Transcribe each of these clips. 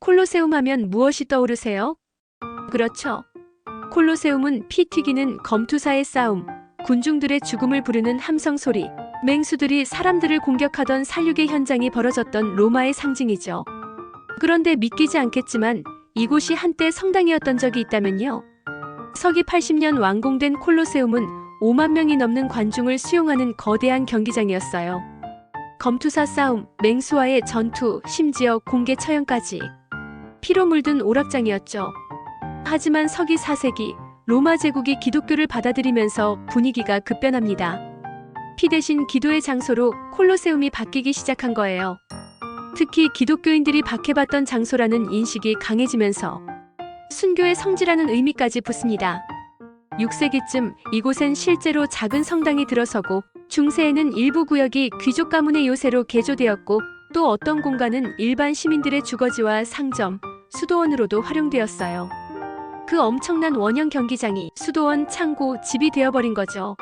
콜로세움 하면 무엇이 떠오르세요? 그렇죠. 콜로세움은 피 튀기는 검투사의 싸움, 군중들의 죽음을 부르는 함성 소리, 맹수들이 사람들을 공격하던 살육의 현장이 벌어졌던 로마의 상징이죠. 그런데 믿기지 않겠지만 이곳이 한때 성당이었던 적이 있다면요. 서기 80년 완공된 콜로세움은 5만 명이 넘는 관중을 수용하는 거대한 경기장이었어요. 검투사 싸움, 맹수와의 전투, 심지어 공개 처형까지. 피로 물든 오락장이었죠. 하지만 서기 4세기 로마 제국이 기독교를 받아들이면서 분위기가 급변합니다. 피 대신 기도의 장소로 콜로세움이 바뀌기 시작한 거예요. 특히 기독교인들이 박해받던 장소라는 인식이 강해지면서 순교의 성지라는 의미까지 붙습니다. 6세기쯤 이곳엔 실제로 작은 성당이 들어서고 중세에는 일부 구역이 귀족 가문의 요새로 개조되었고 또 어떤 공간은 일반 시민들의 주거지와 상점, 수도원으로도 활용되었어요. 그 엄청난 원형 경기장이 수도원, 창고, 집이 되어버린 거죠.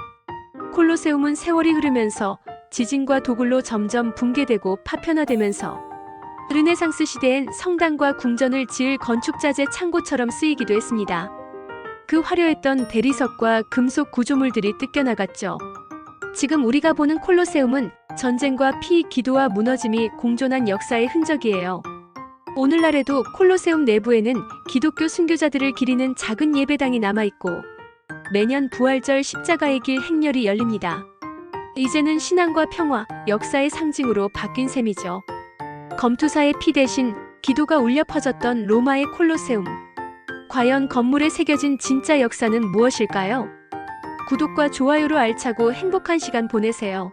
콜로세움은 세월이 흐르면서 지진과 도굴로 점점 붕괴되고 파편화되면서 르네상스 시대엔 성당과 궁전을 지을 건축자재 창고처럼 쓰이기도 했습니다. 그 화려했던 대리석과 금속 구조물들이 뜯겨나갔죠. 지금 우리가 보는 콜로세움은 전쟁과 피, 기도와 무너짐이 공존한 역사의 흔적이에요. 오늘날에도 콜로세움 내부에는 기독교 순교자들을 기리는 작은 예배당이 남아있고 매년 부활절 십자가의 길 행렬이 열립니다. 이제는 신앙과 평화, 역사의 상징으로 바뀐 셈이죠. 검투사의 피 대신 기도가 울려 퍼졌던 로마의 콜로세움. 과연 건물에 새겨진 진짜 역사는 무엇일까요? 구독과 좋아요로 알차고 행복한 시간 보내세요.